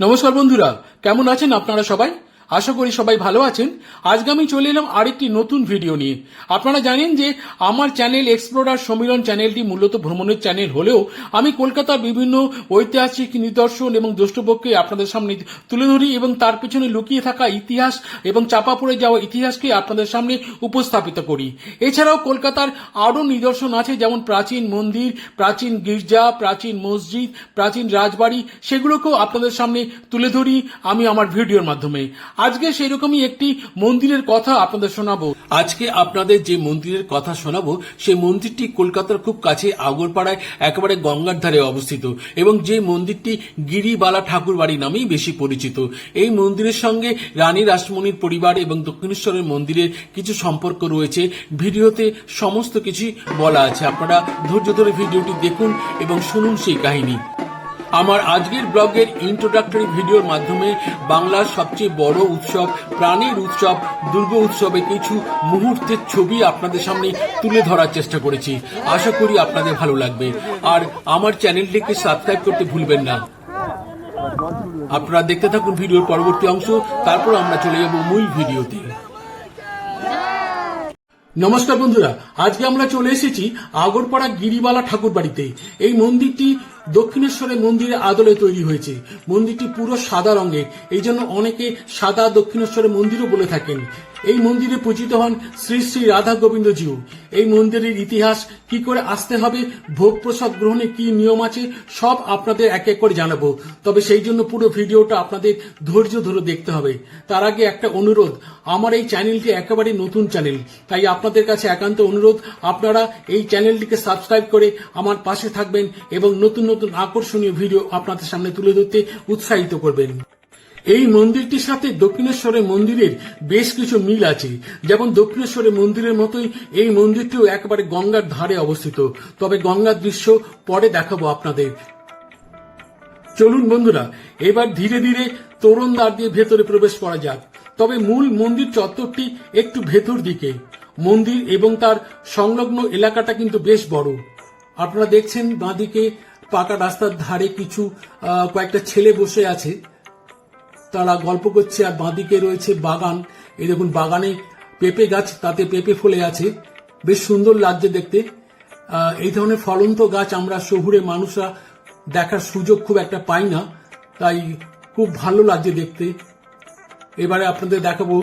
নমস্কার বন্ধুরা কেমন আছেন আপনারা সবাই? আশা করি সবাই ভালো আছেন। আজকে আমি চলে এলাম আরেকটি নতুন ভিডিও নিয়ে। আপনারা জানেন যে আমার চ্যানেল এক্সপ্লোরার সম্মিলন চ্যানেলটি মূলত ভ্রমণের চ্যানেল হলেও আমি কলকাতার বিভিন্ন ঐতিহাসিক নিদর্শন এবং দ্রষ্টব্যকে আপনাদের সামনে তুলে ধরি এবং তার পেছনে লুকিয়ে থাকা ইতিহাস এবং চাপা পড়ে যাওয়া ইতিহাসকে আপনাদের সামনে উপস্থাপিত করি। এছাড়াও কলকাতার আরও নিদর্শন আছে যেমন প্রাচীন মন্দির, প্রাচীন গির্জা, প্রাচীন মসজিদ, প্রাচীন রাজবাড়ি, সেগুলোকেও আপনাদের সামনে তুলে ধরি আমি আমার ভিডিওর মাধ্যমে। আজকে সেরকমই একটি মন্দিরের কথা আপনাদের শোনাবো। আজকে আপনাদের যে মন্দিরের কথা শোনাবো, সেই মন্দিরটি কলকাতার খুব কাছে আগরপাড়ায় একেবারে গঙ্গার ধারে অবস্থিত এবং যে মন্দিরটি গিরিবালা ঠাকুর বাড়ি নামেই বেশি পরিচিত। এই মন্দিরের সঙ্গে রানী রাসমণির পরিবার এবং দক্ষিণেশ্বরের মন্দিরের কিছু সম্পর্ক রয়েছে। ভিডিওতে সমস্ত কিছু বলা আছে। আপনারা ধৈর্য ধরে ভিডিওটি দেখুন এবং শুনুন সেই কাহিনী। আমার আজকের ব্লগের ইন্ট্রোডাক্টরি ভিডিওর মাধ্যমে বাংলার সবচেয়ে বড় উৎসব, প্রাণীর উৎসব, দুর্গ উৎসবে কিছু মুহূর্তের ছবি আপনাদের সামনে তুলে ধরার চেষ্টা করেছি। আশা করি আপনাদের ভালো লাগবে। আর আমার চ্যানেলটিকে সাবস্ক্রাইব করতে ভুলবেন না। আপনারা দেখতে থাকুন ভিডিওর পরবর্তী অংশ, তারপর আমরা চলে যাব মূল ভিডিওতে নমস্কার বন্ধুরা, আজকে আমরা চলে এসেছি আগরপাড়া গিরিবালা ঠাকুর বাড়িতে এই মন্দিরটি দক্ষিণেশ্বরের মন্দিরের আদলে তৈরি হয়েছে। মন্দিরটি পুরো সাদা রঙের, এই জন্য অনেকে সাদা দক্ষিণেশ্বরের মন্দিরও বলে থাকেন। এই মন্দিরে পূজিত হন শ্রী শ্রী রাধা গোবিন্দজিও। এই মন্দিরের ইতিহাস কি করে আসতে হবে, ভোগ প্রসাদ গ্রহণে কি নিয়ম আছে, সব আপনাদের এক এক করে জানাব। তবে সেই জন্য পুরো ভিডিওটা আপনাদের ধৈর্য ধরে দেখতে হবে। তার আগে একটা অনুরোধ, আমার এই চ্যানেলটি একেবারে নতুন চ্যানেল, তাই আপনাদের কাছে একান্ত অনুরোধ, আপনারা এই চ্যানেলটিকে সাবস্ক্রাইব করে আমার পাশে থাকবেন এবং নতুন নতুন আকর্ষণীয় ভিডিও আপনাদের সামনে তুলে ধরতে উৎসাহিত করবেন। এই মন্দিরটির সাথে দক্ষিণেশ্বরের মন্দিরের বেশ কিছু মিল আছে। যেমন দক্ষিণেশ্বরের মন্দিরের মতোই এই মন্দিরটিও একেবারে গঙ্গার ধারে অবস্থিত। তবে গঙ্গার দৃশ্য পরে দেখাবো আপনাদের। চলুন বন্ধুরা, এবার ধীরে ধীরে তোরণ দ্বার দিয়ে ভেতরে প্রবেশ করা যাক। তবে মূল মন্দির চত্বরটি একটু ভেতর দিকে। মন্দির এবং তার সংলগ্ন এলাকাটা কিন্তু বেশ বড়। আপনারা দেখছেন বাঁদিকে পাকা রাস্তার ধারে কিছু কয়েকটা ছেলে বসে আছে। তারা গল্প করছে আর বাঁদিকে রয়েছে বাগান। এই দেখুন, বাগানে পেঁপে গাছ, তাতে পেঁপে ফলে আছে। বেশ সুন্দর লাগছে দেখতে। এই ধরনের ফলন্ত গাছ আমরা শহুরে মানুষরা দেখার সুযোগ খুব একটা পাই না। তাই খুব ভালো লাগছে দেখতে। এবারে আপনাদের দেখাবো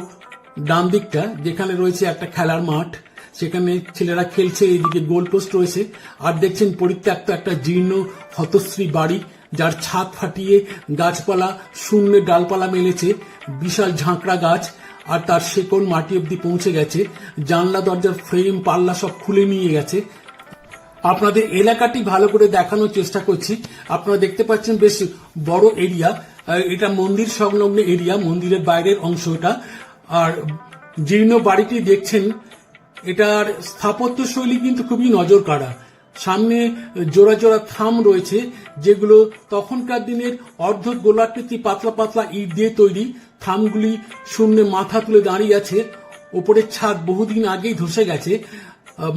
ডান দিকটা, যেখানে রয়েছে একটা খেলার মাঠ। সেখানে ছেলেরা খেলছে, এইদিকে গোল পোস্ট রয়েছে। আর দেখছেন পরিত্যক্ত একটা জীর্ণ, হতশ্রী বাড়ি। যার ছাদ ফাটিয়ে গাছপালা, শূন্য ডালপালা মেলেছে, বিশাল ঝাঁকড়া গাছ, আর তার শেকড় মাটি অব্দি পৌঁছে গেছে, জানলা, দরজার ফ্রেম, পাল্লা সব খুলে নিয়ে গেছে। আপনাদের এলাকাটি ভালো করে দেখানোর চেষ্টা করছি। আপনারা দেখতে পাচ্ছেন বেশ বড় এরিয়া। এটা মন্দির সংলগ্ন এরিয়া, মন্দিরের বাইরের অংশ এটা। আর জীর্ণ বাড়িটি দেখছেন, এটার স্থাপত্য শৈলী কিন্তু খুবই নজর কাড়া সামনে জোড়া জোড়া থাম রয়েছে, যেগুলো তখনকার দিনের অর্ধ গোলাকৃতি পাতলা পাতলা ইট দিয়ে তৈরি। থামগুলি শূন্যে মাথা তুলে দাঁড়িয়ে আছে, ওপরের ছাদ বহুদিন আগেই ধসে গেছে।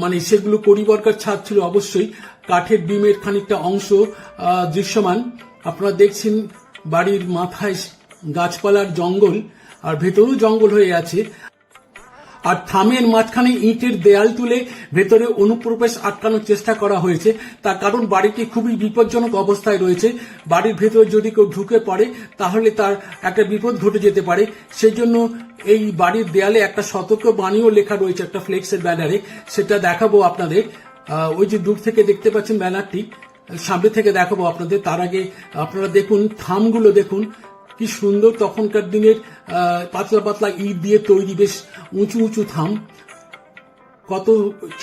মানে সেগুলো পরিবর্কার ছাদ ছিল অবশ্যই। কাঠের ডিমের খানিকটা অংশ দৃশ্যমান। আপনারা দেখছেন বাড়ির মাথায় গাছপালার জঙ্গল, আর ভেতরেও জঙ্গল হয়ে আছে। আর থামের মাঝখানে ইটের দেয়াল তুলে ভেতরে অনুপ্রবেশ আটকানোর চেষ্টা করা হয়েছে। তার কারণ বাড়িটি খুবই বিপজ্জনক অবস্থায় রয়েছে। বাড়ির ভেতরে যদি কেউ ঢুকে পড়ে, তাহলে তার একটা বিপদ ঘটে যেতে পারে। সেই জন্য এই বাড়ির দেয়ালে একটা সতর্ক বাণীও লেখা রয়েছে একটা ফ্লেক্সের ব্যানারে। সেটা দেখাবো আপনাদের। ওই যে দূর থেকে দেখতে পাচ্ছেন ব্যানারটি, সামনে থেকে দেখাবো আপনাদের। তার আগে আপনারা দেখুন, থামগুলো দেখুন। কি সুন্দর তখনকার দিনের পাতলা পাতলা ইট দিয়ে তৈরি বেশ উঁচু উঁচু থাম। কত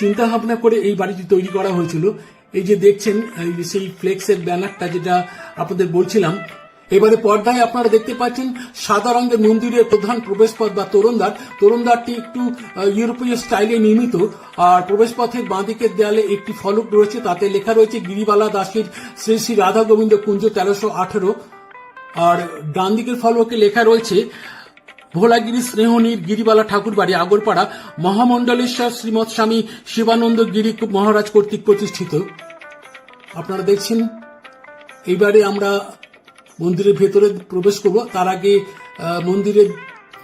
চিন্তা ভাবনা করে এই বাড়িটি তৈরি করা হয়েছিল। এই যে দেখছেন সেই ফ্লেক্সের ব্যানারটা যেটা আপনাদের বলছিলাম। এবারে পর্দায় আপনারা দেখতে পাচ্ছেন, সাদা রঙের মন্দিরের প্রধান প্রবেশপথ বা তরুণদ্বার। তরুণদ্বারটি একটু ইউরোপীয় স্টাইলে নির্মিত। আর প্রবেশপথের বাঁদিকের দেয়ালে একটি ফলক রয়েছে, তাতে লেখা রয়েছে গিরিবালা দাসের শ্রী শ্রী রাধা গোবিন্দ কুঞ্জ তেরোশো আঠেরো। আর ডান দিকের ফলকে লেখা রয়েছে, ভোলাগিরি স্নেহনীর গিরিবালা ঠাকুর বাড়ি আগরপাড়া, মহামণ্ডলেশ্বর শ্রীমৎ স্বামী শিবানন্দ গিরি মহারাজ কর্তৃক প্রতিষ্ঠিত। আপনারা দেখছেন, এইবারে আমরা মন্দিরের ভেতরে প্রবেশ করব। তার আগে মন্দিরের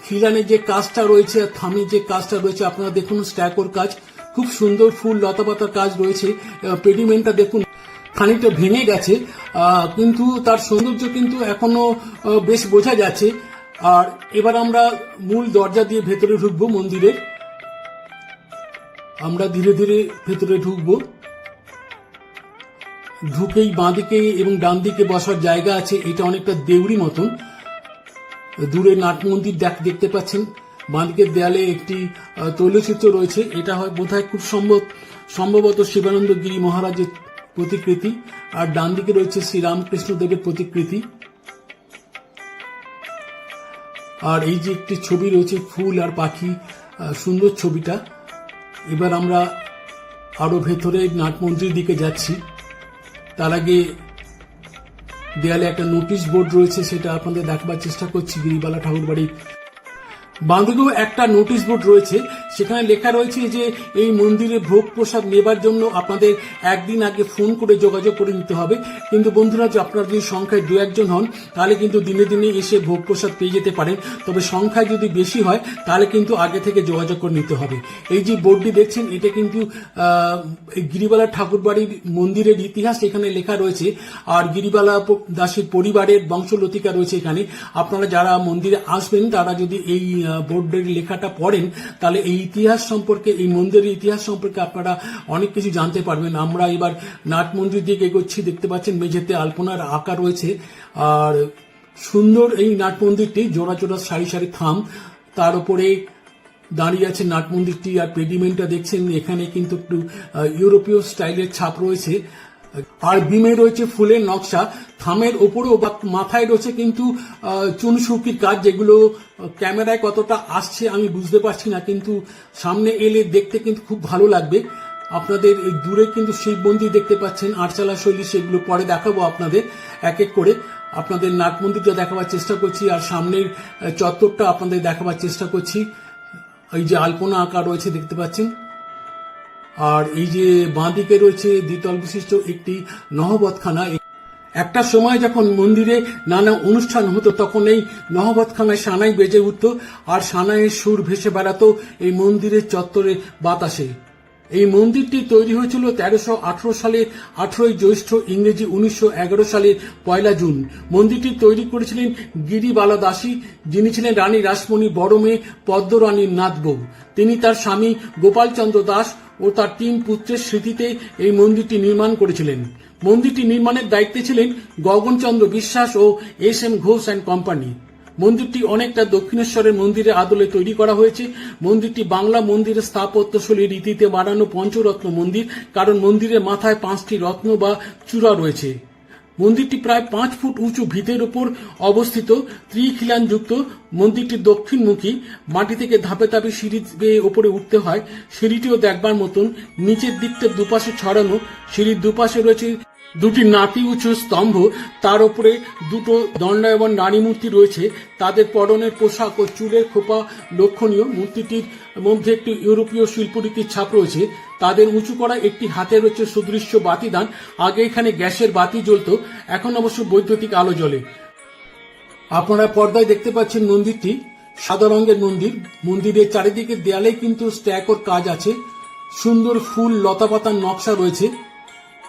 খিলানের যে কাজটা রয়েছে আর থামি যে কাজটা রয়েছে, আপনারা দেখুন, স্ট্যাকোর কাজ। খুব সুন্দর ফুল, লতাপাতার কাজ রয়েছে। পেডিমেন্টটা দেখুন খানিকটা ভেঙে গেছে কিন্তু তার সৌন্দর্য কিন্তু এখনও বেশ বোঝা যাচ্ছে। আর এবার আমরা মূল দরজা দিয়ে ভেতরে ঢুকবো মন্দিরের। আমরা ধীরে ধীরে ভেতরে ঢুকবো। ঢুকেই বাঁদিকে এবং ডান দিকে বসার জায়গা আছে, এটা অনেকটা দেউড়ি মতন। দূরে নাট মন্দির দেখ- দেখতে পাচ্ছেন। বাঁদিকের দেয়ালে একটি তৈলচিত্র রয়েছে। এটা হয় বোধহয় খুব সম্ভব, সম্ভবত শিবানন্দ গিরি মহারাজের প্রতিকৃতি। আর ডান দিকে রয়েছে শ্রীরামকৃষ্ণ দেবের প্রতিকৃতি। আর এই যে একটি ছবি রয়েছে, ফুল আর পাখি সুন্দর ছবিটা। এবার আমরা আরও ভেতরে নাট মন্দির দিকে যাচ্ছি। তার আগে দেয়ালে একটা নোটিশ বোর্ড রয়েছে, সেটা আপনাদের দেখাবার চেষ্টা করছি, গিরিবালা ঠাকুর বাড়ির বাঁদিকেও একটা নোটিশ বোর্ড রয়েছে সেখানে লেখা রয়েছে যে এই মন্দিরে ভোগ প্রসাদ নেবার জন্য আপনাদের একদিন আগে ফোন করে যোগাযোগ করে নিতে হবে। কিন্তু বন্ধুরা, যে আপনারা যদি সংখ্যায় দু একজন হন, তাহলে কিন্তু দিনে দিনে এসে ভোগ প্রসাদ পেয়ে যেতে পারেন। তবে সংখ্যায় যদি বেশি হয়, তাহলে কিন্তু আগে থেকে যোগাযোগ করে নিতে হবে। এই যে বোর্ডটি দেখছেন, এটা কিন্তু গিরিবালা ঠাকুর বাড়ির মন্দিরের ইতিহাস এখানে লেখা রয়েছে। আর গিরিবালা দাসের পরিবারের বংশলতিকা রয়েছে এখানে। আপনারা যারা মন্দিরে আসবেন, তারা যদি এই বোর্ডের লেখাটা পড়েন, তাহলে এই ইতিহাস সম্পর্কে, এই মন্দিরের ইতিহাস সম্পর্কে আপনারা অনেক কিছু জানতে পারবেন। আমরা এবার নাট মন্দির দিকে এগোচ্ছি। দেখতে পাচ্ছেন মেঝেতে আলপনার আঁকা রয়েছে। আর সুন্দর এই নাট মন্দিরটি, জোড়া জোড়া সারি সারি থাম। তার উপরে দাঁড়িয়ে আছে নাট মন্দিরটি আর পেডিমেন্টটা দেখছেন। এখানে কিন্তু একটু ইউরোপীয় স্টাইলের ছাপ রয়েছে। আর বিমে রয়েছে ফুলের নকশা থামের ওপরেও বা মাথায় রয়েছে কিন্তু আহ, চুনসুকির কাজ যেগুলো ক্যামেরায় কতটা আসছে আমি বুঝতে পারছি না কিন্তু সামনে এলে দেখতে কিন্তু খুব ভালো লাগবে। আপনাদের দূরে কিন্তু শিব মন্দির দেখতে পাচ্ছেন আটচালা শৈলী সেগুলো পরে দেখাবো আপনাদের এক এক করে। আপনাদের নাট মন্দিরটা দেখাবার চেষ্টা করছি আর সামনের চত্বরটা আপনাদের দেখাবার চেষ্টা করছি। এই যে আলপনা আঁকা রয়েছে দেখতে পাচ্ছেন। আর এই যে বাঁদিকে রয়েছে দ্বিতল বিশিষ্ট একটি নহবতখানা। একটা সময় যখন মন্দিরে নানা অনুষ্ঠান হতো, তখন এই নহবতখানায় সানাই বেজে উঠত, আর সানাইয়ের সুর ভেসে বেড়াতো এই মন্দিরের চত্বরে বাতাসে। এই মন্দিরটি তৈরি হয়েছিল তেরোশো আঠারো সালে, আঠারোই জ্যৈষ্ঠ ইংরেজি উনিশশো এগারো সালের পয়লা জুন। মন্দিরটি তৈরি করেছিলেন গিরিবালা দাসী, যিনি ছিলেন রানী রাসমণি বড় মেয়ে পদ্মরানীর নাথবউ। তিনি তার স্বামী গোপালচন্দ্র দাস ও তার তিন পুত্রের স্মৃতিতে এই মন্দিরটি নির্মাণ করেছিলেন। মন্দিরটি নির্মাণের দায়িত্বে ছিলেন গগনচন্দ্র বিশ্বাস ও S M Ghosh and company. মন্দিরটি অনেকটা দক্ষিণেশ্বরের মন্দিরের আদলে তৈরি করা হয়েছে। মন্দিরটি বাংলা মন্দিরের স্থাপত্যশৈলী রীতিতে বানানো পঞ্চরত্ন মন্দির, কারণ মন্দিরের মাথায় পাঁচটি রত্ন বা চূড়া রয়েছে। মন্দিরটি প্রায় পাঁচ ফুট উঁচু ভিতের উপর অবস্থিত, ত্রিখিলানযুক্ত। মন্দিরটি দক্ষিণমুখী, মাটি থেকে ধাপে ধাপে সিঁড়ি বেয়ে ওপরে উঠতে হয়। সিঁড়িটিও দেখবার মতন, নিচের দিকটা দুপাশে ছড়ানো। সিঁড়ির দুপাশে রয়েছে দুটি নাতি উঁচু স্তম্ভ, তার উপরে দুটো দণ্ডায়মান নারী মূর্তি রয়েছে। তাদের পরনের পোশাক ও চুলের খোপা লক্ষণীয়। মূর্তিটির মধ্যে একটি ইউরোপীয় শিল্পরীতির ছাপ রয়েছে। তাদের উঁচু করা একটি হাতে রয়েছে সুদৃশ্য বাতিদান। আগে এখানে গ্যাসের বাতি জ্বলতো, এখন অবশ্য বৈদ্যুতিক আলো জ্বলে। আপনারা পর্দায় দেখতে পাচ্ছেন মন্দিরটি। সাদা রঙের মন্দির। মন্দিরের চারিদিকে দেয়ালে কিন্তু স্ট্যাকর কাজ আছে। সুন্দর ফুল, লতাপাতার নকশা রয়েছে।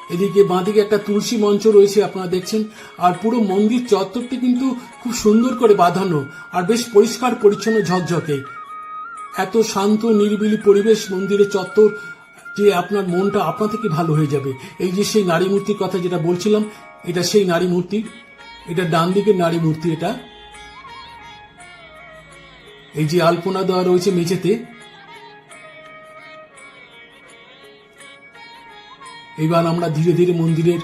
এদিকে বাঁদিকে একটা তুলসী মঞ্চ রয়েছে, আপনারা দেখছেন। আর পুরো মন্দির চত্বরটি কিন্তু খুব সুন্দর করে বাঁধানো আর বেশ পরিষ্কার, পরিচ্ছন্ন, ঝকঝকে। এত শান্ত, নিরিবিলি পরিবেশ মন্দিরের চত্বর যে আপনার মনটা আপনা থেকে ভালো হয়ে যাবে। এই যে সেই নারী মূর্তির কথা যেটা বলছিলাম, এটা সেই নারী মূর্তি। এটা ডান দিকের নারী মূর্তি এটা। এই যে আলপনা দেওয়া রয়েছে মেঝেতে। এবার আমরা ধীরে ধীরে মন্দিরের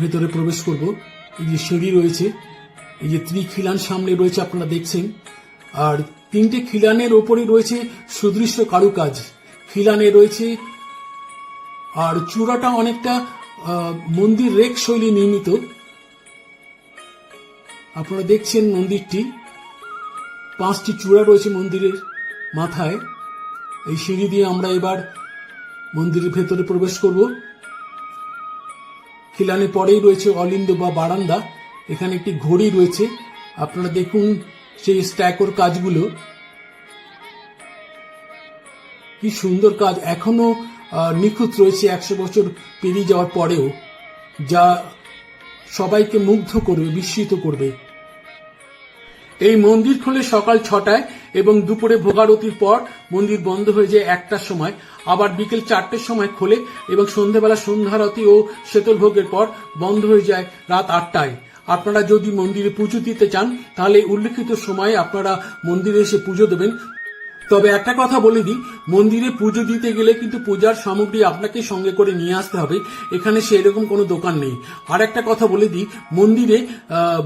ভেতরে প্রবেশ করব। এই যে সিঁড়ি রয়েছে, এই যে ত্রিখিলান সামনে রয়েছে, আপনারা দেখছেন। আর তিনটে খিলানের ওপরে রয়েছে সুদৃশ্য কারুকাজ। খিলানে রয়েছে, আর চূড়াটা অনেকটা মন্দির রেক শৈলী নির্মিত। আপনারা দেখছেন মন্দিরটি। পাঁচটি চূড়া রয়েছে মন্দিরের মাথায়। এই সিঁড়ি দিয়ে আমরা এবার মন্দিরের ভেতরে প্রবেশ করব। খিলানে পরেই রয়েছে অলিন্দ বা বারান্দা। এখানে একটি ঘড়ি রয়েছে। আপনারা দেখুন সেই স্ট্যাকোর কাজগুলো। কি সুন্দর কাজ। এখনও নিখুঁত রয়েছে একশো বছর পেরিয়ে যাওয়ার পরেও, যা সবাইকে মুগ্ধ করবে, বিস্মিত করবে। এই মন্দির খোলে সকাল ছটায় এবং দুপুরে ভোগারতির পর মন্দির বন্ধ হয়ে যায় একটার সময়। আবার বিকেল চারটের সময় খোলে এবং সন্ধ্যেবেলা সন্ধ্যারতি ও শীতল ভোগের পর বন্ধ হয়ে যায় রাত আটটায়। আপনারা যদি মন্দিরে পুজো দিতে চান, তাহলে উল্লেখিত সময়ে আপনারা মন্দিরে এসে পুজো দেবেন। তবে একটা কথা বলে দিই মন্দিরে পুজো দিতে গেলে কিন্তু পূজার সামগ্রী আপনাকে সঙ্গে করে নিয়ে আসতে হবে, এখানে সেরকম কোনো দোকান নেই। আর একটা কথা বলে দিই মন্দিরে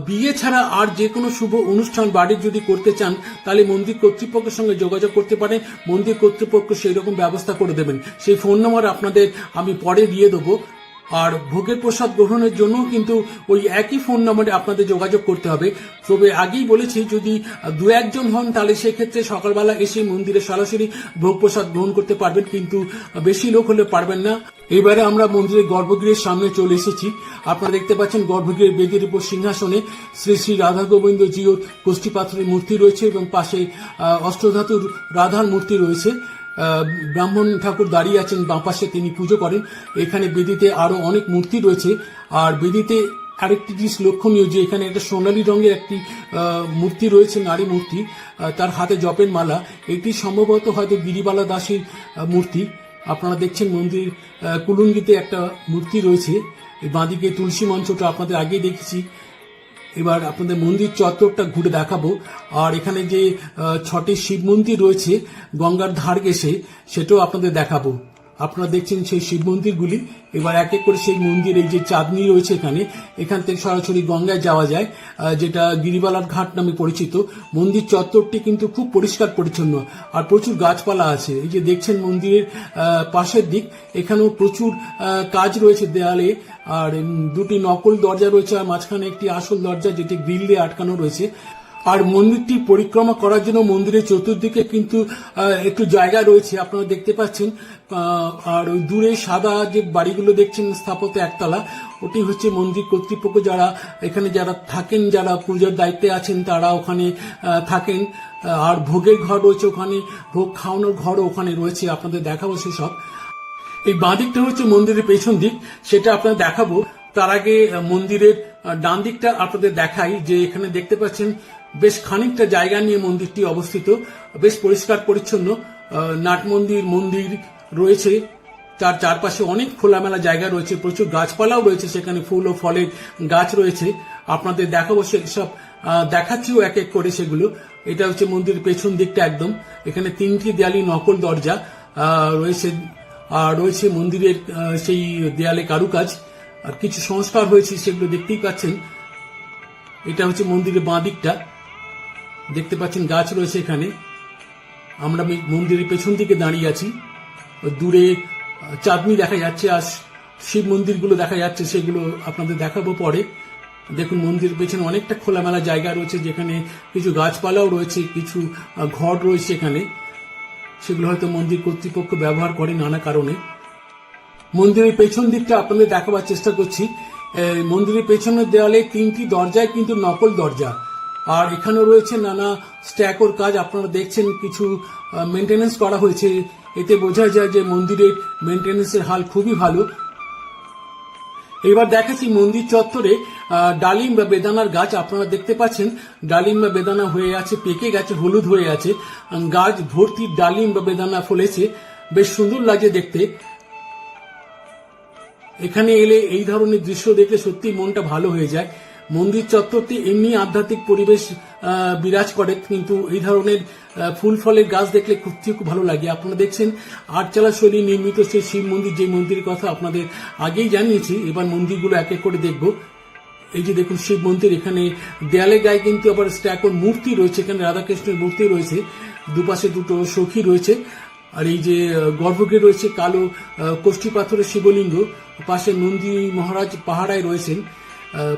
বিয়ে ছাড়া আর যে কোনো শুভ অনুষ্ঠান বাড়ির যদি করতে চান, তাহলে মন্দির কর্তৃপক্ষের সঙ্গে যোগাযোগ করতে পারেন, মন্দির কর্তৃপক্ষ সেই রকম ব্যবস্থা করে দেবেন। সেই ফোন নম্বর আপনাদের আমি পরে দিয়ে দেবো। আর ভোগের প্রসাদ গ্রহণের জন্য কিন্তু ওই একই ফোন নম্বরে আপনাদের যোগাযোগ করতে হবে। তবে আগেই বলেছি, যদি দু একজন হন, তাহলে সেক্ষেত্রে সকালবেলা এসে মন্দিরে সরাসরি ভোগ প্রসাদ গ্রহণ করতে পারবেন, কিন্তু বেশি লোক হলে পারবেন না। এবারে আমরা মন্দিরের গর্ভগৃহের সামনে চলে এসেছি। আপনারা দেখতে পাচ্ছেন গর্ভগৃহের বেদির উপর সিংহাসনে শ্রী শ্রী রাধা গোবিন্দ জিওর পাথরের মূর্তি রয়েছে এবং পাশে অষ্টধাতুর রাধার মূর্তি রয়েছে। ব্রাহ্মণ ঠাকুর দাঁড়িয়ে আছেন বাঁ পাশে, তিনি পুজো করেন। এখানে বেদিতে আরও অনেক মূর্তি রয়েছে। আর বেদিতে আরেকটি জিনিস লক্ষণীয়, যে এখানে একটা সোনালী রঙের একটি মূর্তি রয়েছে, নারী মূর্তি। তার হাতে জপের মালা। এটি সম্ভবত হয়তো গিরিবালা দাসীর মূর্তি। আপনারা দেখছেন মন্দির কুলুঙ্গিতে একটা মূর্তি রয়েছে। বাঁদিকে তুলসী মঞ্চটা আপনাদের আগেই দেখেছি। এবার আপনাদের মন্দির চত্বরটা ঘুরে দেখাবো। আর এখানে যে ছটি শিব মন্দির রয়েছে, গঙ্গার ধার ঘেসে সেটাও আপনাদের দেখাবো। আপনারা দেখছেন সেই শিব মন্দিরগুলি। এবার এক এক করে সেই মন্দির এই যে চাঁদনি রয়েছে এখানে, এখান থেকে সরাসরি গঙ্গায় যাওয়া যায় যেটা গিরিবালার ঘাট নামে পরিচিত। মন্দির চত্বরটি কিন্তু খুব পরিষ্কার পরিচ্ছন্ন আর প্রচুর গাছপালা আছে। এই যে দেখছেন মন্দিরের পাশের দিক, এখানেও প্রচুর কাজ রয়েছে দেয়ালে। আর দুটি নকল দরজা রয়েছে আর মাঝখানে একটি আসল দরজা যেটি গ্রিল দিয়ে আটকানো রয়েছে। আর মন্দিরটি পরিক্রমা করার জন্য মন্দিরের চতুর্দিকে কিন্তু একটু জায়গা রয়েছে, আপনারা দেখতে পাচ্ছেন। আর ওই দূরে সাদা যে বাড়িগুলো দেখছেন, স্থাপত্য একতলা, ওটি হচ্ছে মন্দির কর্তৃপক্ষ যারা, এখানে যারা থাকেন, যারা পূজার দায়িত্বে আছেন, তারা ওখানে থাকেন। আর ভোগের ঘর রয়েছে ওখানে, ভোগ খাওয়ানোর ঘরও ওখানে রয়েছে, আপনাদের দেখাবো সেসব। এই বাঁ দিকটা হচ্ছে মন্দিরের পেছন দিক, সেটা আপনাদের দেখাবো। তার আগে মন্দিরের ডান দিকটা আপনাদের দেখাই, যে এখানে দেখতে পাচ্ছেন বেশ খানিকটা জায়গা নিয়ে মন্দিরটি অবস্থিত। বেশ পরিষ্কার, পরিচ্ছন্ন। নাট মন্দির মন্দির রয়েছে। তার চারপাশে অনেক খোলামেলা জায়গা রয়েছে। প্রচুর গাছপালাও রয়েছে সেখানে, ফুল ও ফলের গাছ রয়েছে। আপনাদের দেখাবো সেসব দেখাচ্ছিও এক এক করে সেগুলো। এটা হচ্ছে মন্দিরের পেছন দিকটা একদম। এখানে তিনটি দেয়ালি নকল দরজা রয়েছে। আর রয়েছে মন্দিরের সেই দেয়ালে কারুকাজ। আর কিছু সংস্কার হয়েছে সেগুলো দেখতেই পাচ্ছেন। এটা হচ্ছে মন্দিরের বাঁ দিকটা। দেখতে পাচ্ছেন গাছ রয়েছে এখানে। আমরা মন্দিরের পেছন দিকে দাঁড়িয়ে আছি। দূরে চাঁদনি দেখা যাচ্ছে আর শিব মন্দিরগুলো দেখা যাচ্ছে, সেগুলো আপনাদের দেখাবো পরে। দেখুন, মন্দিরের পেছনে অনেকটা খোলামেলা জায়গা রয়েছে, যেখানে কিছু গাছপালাও রয়েছে, কিছু ঘর রয়েছে এখানে। সেগুলো হয়তো মন্দির কর্তৃপক্ষ ব্যবহার করে নানা কারণে। মন্দিরের পেছন দিকটা আপনাদের দেখাবার চেষ্টা করছি। মন্দিরের পেছনের দেওয়ালে তিনটি দরজায় কিন্তু নকল দরজা। আর এখানে রয়েছে নানা স্ট্যাকোর কাজ। আপনারা দেখছেন কিছু মেনটেনেন্স করা হয়েছে। এতে বোঝা যায় যে মন্দিরের মেনটেনেন্সের হাল খুবই ভালো। এবার দেখাচ্ছি মন্দির চত্বরে ডালিম বা বেদানার গাছ। আপনারা দেখতে পাচ্ছেন, ডালিম বা বেদানা হয়ে আছে, পেকে গেছে, হলুদ হয়ে আছে। গাছ ভর্তি ডালিম বা বেদানা ফলেছে। বেশ সুন্দর লাগে দেখতে। এখানে এলে এই ধরনের দৃশ্য দেখলে সত্যি মনটা ভালো হয়ে যায়। মন্দির চত্বরটি এমনি আধ্যাত্মিক পরিবেশ বিরাজ করে, কিন্তু এই ধরনের ফুল ফলের গাছ দেখলে সত্যি খুব ভালো লাগে। আপনারা দেখছেন আটচালা শৈলী নির্মিত সেই শিব মন্দির, যে মন্দিরের কথা আপনাদের আগেই জানিয়েছি, এবার মন্দিরগুলো এক এক করে দেখব। এই যে দেখুন শিব মন্দির, এখানে দেয়ালে গায়ে কিন্তু আবার স্ট্যাকর মূর্তি রয়েছে, এখানে রাধাকৃষ্ণের মূর্তি রয়েছে, দুপাশে দুটো সখী রয়েছে, আর এই যে গর্ভগৃহে রয়েছে, কালো কোষ্ঠী পাথরের শিবলিঙ্গ, পাশে নন্দী মহারাজ পাহাড়ায় রয়েছেন।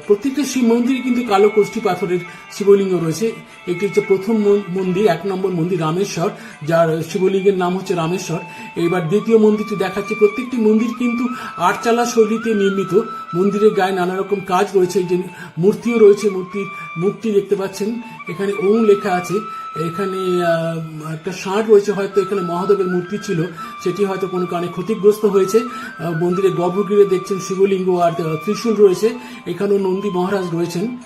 প্রত্যেকটা শিব মন্দিরে কিন্তু কালো কোষ্ঠী পাথরের শিবলিঙ্গ রয়েছে। এটি হচ্ছে প্রথম মন- মন্দির, এক নম্বর মন্দির রামেশ্বর, যার শিবলিঙ্গের নাম হচ্ছে রামেশ্বর। এবার দ্বিতীয় মন্দিরটি দেখাচ্ছে, প্রত্যেকটি মন্দির কিন্তু আটচালা শৈলীতে নির্মিত। মন্দিরের গায়ে নানা রকম কাজ রয়েছে যে মূর্তিও রয়েছে, মূর্তির, মূর্তি দেখতে পাচ্ছেন। এখানে ওম লেখা আছে। এখানে একটা ষাঁড় রয়েছে হয়তো এখানে মহাদেবের মূর্তি ছিল। সেটি হয়তো কোনো কারণে ক্ষতিগ্রস্ত হয়েছে। আহ, মন্দিরের গর্ভগৃহে দেখছেন শিবলিঙ্গ আর ত্রিশূল রয়েছে। এখানেও নন্দী মহারাজ রয়েছেন।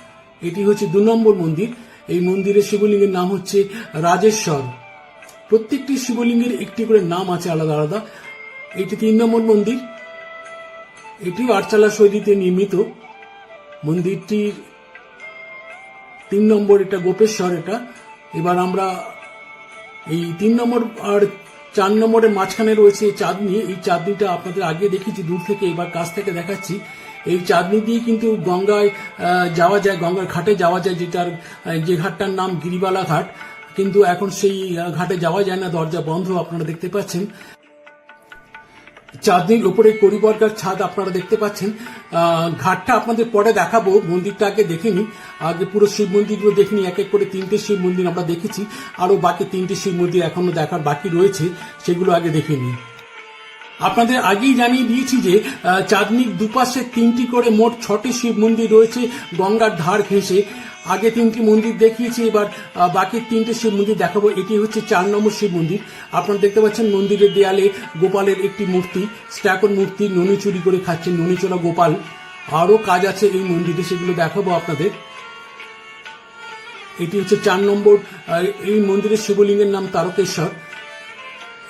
এটি হচ্ছে দু নম্বর মন্দির। এই মন্দিরের শিবলিঙ্গের নাম হচ্ছে রাজেশ্বর। প্রত্যেকটি শিবলিঙ্গের একটি করে নাম আছে আলাদা আলাদা। এটি তিন নম্বর মন্দির। এটিও আটচালা শৈলীতে নির্মিত। মন্দিরটির তিন নম্বর এটা গোপেশ্বর এটা। এবার আমরা এই তিন নম্বর আর চার নম্বরের মাঝখানে রয়েছে এই চাঁদনি। এই চাঁদনিটা আপনাদের আগে দেখেছি দূর থেকে এবার কাছ থেকে দেখাচ্ছি। এই চাঁদনি দিয়ে কিন্তু গঙ্গায় যাওয়া যায়, গঙ্গার ঘাটে যাওয়া যায়, যেটার যে ঘাটটার নাম গিরিবালা ঘাট। কিন্তু এখন সেই ঘাটে যাওয়া যায় না, দরজা বন্ধ, আপনারা দেখতে পাচ্ছেন। চাঁদনির উপরে করিবর্গার ছাদ আপনারা দেখতে পাচ্ছেন। ঘাটটা আপনাদের পরে দেখাবো, মন্দিরটা আগে দেখে নিই আগে পুরো শিব মন্দিরগুলো দেখিনি, এক এক করে তিনটে শিব মন্দির আমরা দেখেছি। আরও বাকি তিনটে শিব মন্দির এখনও দেখার বাকি রয়েছে, সেগুলো আগে দেখে নিই। আপনাদের আগেই জানিয়ে দিয়েছি যে চাঁদনির দুপাশে তিনটি করে মোট ছটি শিব মন্দির রয়েছে, গঙ্গার ধার ঘেঁষে। আগে তিনটি মন্দির দেখিয়েছি, এবার বাকি তিনটে শিব মন্দির দেখাবো। এটি হচ্ছে চার নম্বর শিব মন্দির। আপনারা দেখতে পাচ্ছেন মন্দিরের দেয়ালে গোপালের একটি মূর্তি, স্ট্যাকন মূর্তি, ননি চুরি করে খাচ্ছেন ননিচোলা গোপাল। আরও কাজ আছে এই মন্দিরে, সেগুলো দেখাবো আপনাদের। এটি হচ্ছে চার নম্বর এই মন্দিরের শিবলিঙ্গের নাম তারকেশ্বর।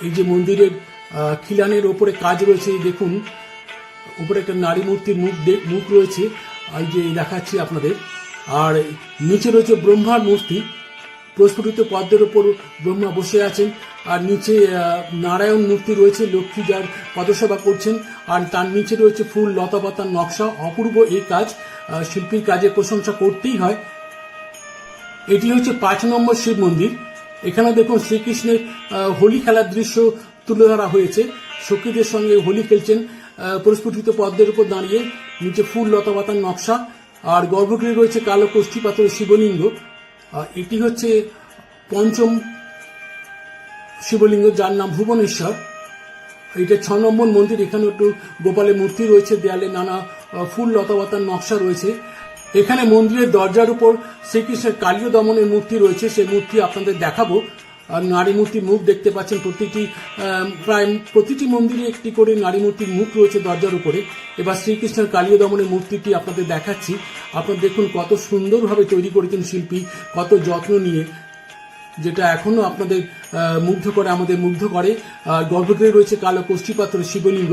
এই যে মন্দিরের খিলানের ওপরে কাজ রয়েছে দেখুন। উপরে একটা নারী মূর্তির মুখ মুখ রয়েছে এই যে দেখাচ্ছি আপনাদের। আর নিচে রয়েছে ব্রহ্মার মূর্তি, প্রস্ফুটিত পদ্মের ওপর ব্রহ্মা বসে আছেন। আর নিচে নারায়ণ মূর্তি রয়েছে, লক্ষ্মী যার পদসেবা করছেন। আর তার নিচে রয়েছে ফুল লতাপাতার নকশা, অপূর্ব এই কাজ শিল্পীর কাজের প্রশংসা করতেই হয়। এটি হচ্ছে পাঁচ নম্বর শিব মন্দির। এখানে দেখুন শ্রীকৃষ্ণের হোলি খেলার দৃশ্য তুলে ধরা হয়েছে। সখীদের সঙ্গে হোলি খেলছেন প্রস্ফুটিত পদ্মের উপর দাঁড়িয়ে নিচে ফুল লতাপাতার নকশা, আর গর্ভগৃহে রয়েছে কালো কোষ্ঠী পাথরের শিবলিঙ্গ। এটি হচ্ছে পঞ্চম শিবলিঙ্গ, যার নাম ভুবনেশ্বর। এটা ছ নম্বর মন্দির, এখানে একটু গোপালের মূর্তি রয়েছে, দেয়ালে নানা ফুল লতাপাতার নকশা রয়েছে। এখানে মন্দিরের দরজার উপর শ্রীকৃষ্ণের কালীয় দমনের মূর্তি রয়েছে, সেই মূর্তি আপনাদের দেখাবো। নারী মূর্তির মুখ দেখতে পাচ্ছেন প্রতিটি প্রায় প্রতিটি মন্দিরে একটি করে নারী মূর্তির মুখ রয়েছে দরজার উপরে। এবার শ্রীকৃষ্ণের কালীয় দমনের মূর্তিটি আপনাদের দেখাচ্ছি। আপনারা দেখুন কত সুন্দরভাবে তৈরি করেছেন শিল্পী, কত যত্ন নিয়ে, যেটা এখনও আপনাদের মুগ্ধ করে, আমাদের মুগ্ধ করে। গর্ভগৃহে রয়েছে কালো কোষ্ঠীপাত্র শিবলিঙ্গ।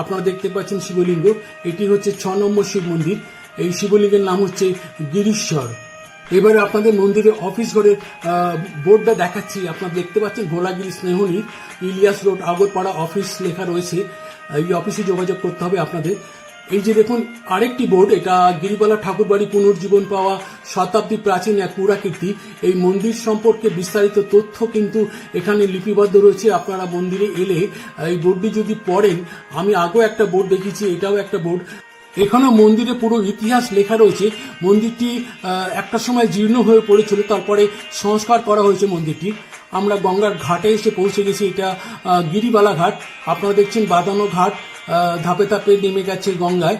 আপনারা দেখতে পাচ্ছেন শিবলিঙ্গ। এটি হচ্ছে ছ নম্বর শিব মন্দির। এই শিবলিঙ্গের নাম হচ্ছে গিরিশ্বর। এবারে আপনাদের মন্দিরে অফিস আহ, বোর্ডটা দেখাচ্ছি। আপনারা দেখতে পাচ্ছেন ভোলাগিরি স্নেহনী ইলিয়াস রোড আগরপাড়া অফিস লেখা রয়েছে। এই অফিসে যোগাযোগ করতে হবে আপনাদের। এই যে দেখুন আরেকটি বোর্ড এটা গিরিবালা ঠাকুরবাড়ি পুনর্জীবন পাওয়া শতাব্দী প্রাচীন এক পুরাকীর্তি এই মন্দির সম্পর্কে বিস্তারিত তথ্য কিন্তু এখানে লিপিবদ্ধ রয়েছে। আপনারা মন্দিরে এলে এই বোর্ডটি যদি পড়েন আমি আগেও একটা বোর্ড দেখেছি এটাও একটা বোর্ড এখানেও মন্দিরে পুরো ইতিহাস লেখা রয়েছে। মন্দিরটি একটা সময় জীর্ণ হয়ে পড়েছিল, তারপরে সংস্কার করা হয়েছে মন্দিরটি। আমরা গঙ্গার ঘাটে এসে পৌঁছে গেছি, এটা গিরিবালা ঘাট। আপনারা দেখছেন বাদানো ঘাট ধাপে ধাপে নেমে গেছে গঙ্গায়।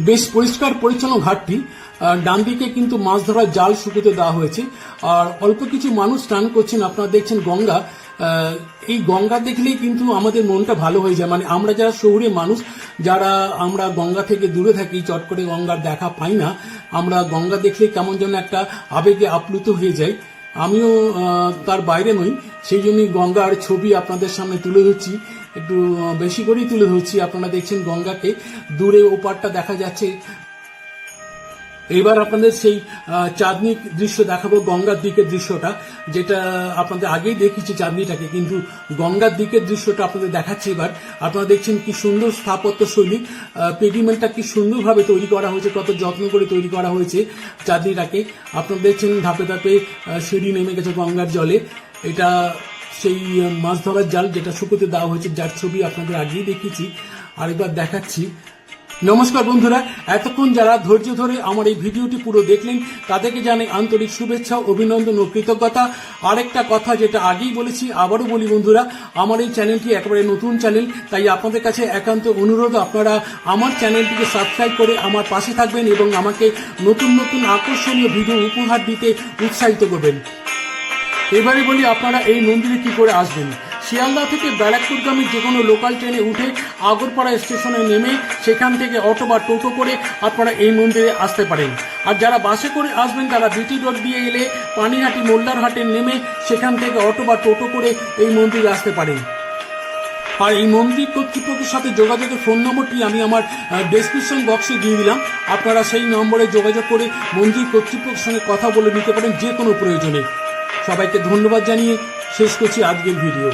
বেশ পরিষ্কার পরিচ্ছন্ন ঘাটটি ডান দিকে কিন্তু মাছ ধরার জাল শুকোতে দেওয়া হয়েছে। আর অল্প কিছু মানুষ স্নান করছেন। আপনারা দেখছেন গঙ্গা। এই গঙ্গা দেখলেই কিন্তু আমাদের মনটা ভালো হয়ে যায়। মানে আমরা যারা শহুরে মানুষ, যারা আমরা গঙ্গা থেকে দূরে থাকি, চট করে গঙ্গার দেখা পাই না, আমরা গঙ্গা দেখলে কেমন যেন একটা আবেগে আপ্লুত হয়ে যাই। আমিও তার বাইরে নই। সেই জন্যই গঙ্গার ছবি আপনাদের সামনে তুলে ধরছি। একটু বেশি করেই তুলে ধরছি। আপনারা দেখছেন গঙ্গাকে। দূরে ওপারটা দেখা যাচ্ছে। এবার আপনাদের সেই চাঁদনি দৃশ্য দেখাবো, গঙ্গার দিকের দৃশ্যটা, যেটা আপনাদের আগেই দেখেছি চাঁদনিটাকে, কিন্তু গঙ্গার দিকের দৃশ্যটা আপনাদের দেখাচ্ছি এবার। আপনারা দেখছেন কি সুন্দর স্থাপত্য শৈলী পেডিমেন্টটা কি সুন্দরভাবে তৈরি করা হয়েছে, কত যত্ন করে তৈরি করা হয়েছে চাঁদনিটাকে। আপনারা দেখছেন ধাপে ধাপে সিঁড়ি নেমে গেছে গঙ্গার জলে। এটা সেই মাছ ধরার জাল যেটা শুকোতে দেওয়া হয়েছে, যার ছবি আপনাদের আগেই দেখিয়েছি আর এবার দেখাচ্ছি। নমস্কার বন্ধুরা, এতক্ষণ যারা ধৈর্য ধরে আমার এই ভিডিওটি পুরো দেখলেন, তাদেরকে জানাই আন্তরিক শুভেচ্ছা, অভিনন্দন ও কৃতজ্ঞতা। আরেকটা কথা যেটা আগেই বলেছি, আবারও বলি বন্ধুরা, আমার এই চ্যানেলটি একেবারে নতুন চ্যানেল, তাই আপনাদের কাছে একান্ত অনুরোধ, আপনারা আমার চ্যানেলটিকে সাবস্ক্রাইব করে আমার পাশে থাকবেন এবং আমাকে নতুন নতুন আকর্ষণীয় ভিডিও উপহার দিতে উৎসাহিত করবেন। এবারে বলি, আপনারা এই মন্দিরে কি করে আসবেন? শিয়ালদা থেকে ব্যারাকপুরগামী যে কোনো লোকাল ট্রেনে উঠে আগরপাড়া স্টেশনে নেমে সেখান থেকে অটো বা টোটো করে আপনারা এই মন্দিরে আসতে পারেন। আর যারা বাসে করে আসবেন, তারা বিটি রোড দিয়ে এলে পানিহাটি মোল্লারহাটে নেমে সেখান থেকে অটো বা টোটো করে এই মন্দিরে আসতে পারেন। আর এই মন্দির কর্তৃপক্ষের সাথে যোগাযোগের ফোন নম্বরটি আমি আমার ডেসক্রিপশন বক্সে দিয়ে দিলাম। আপনারা সেই নম্বরে যোগাযোগ করে মন্দির কর্তৃপক্ষের সঙ্গে কথা বলে নিতে পারেন, যে কোনো প্রয়োজনে। সবাইকে ধন্যবাদ জানিয়ে শেষ করছি আজকের ভিডিও।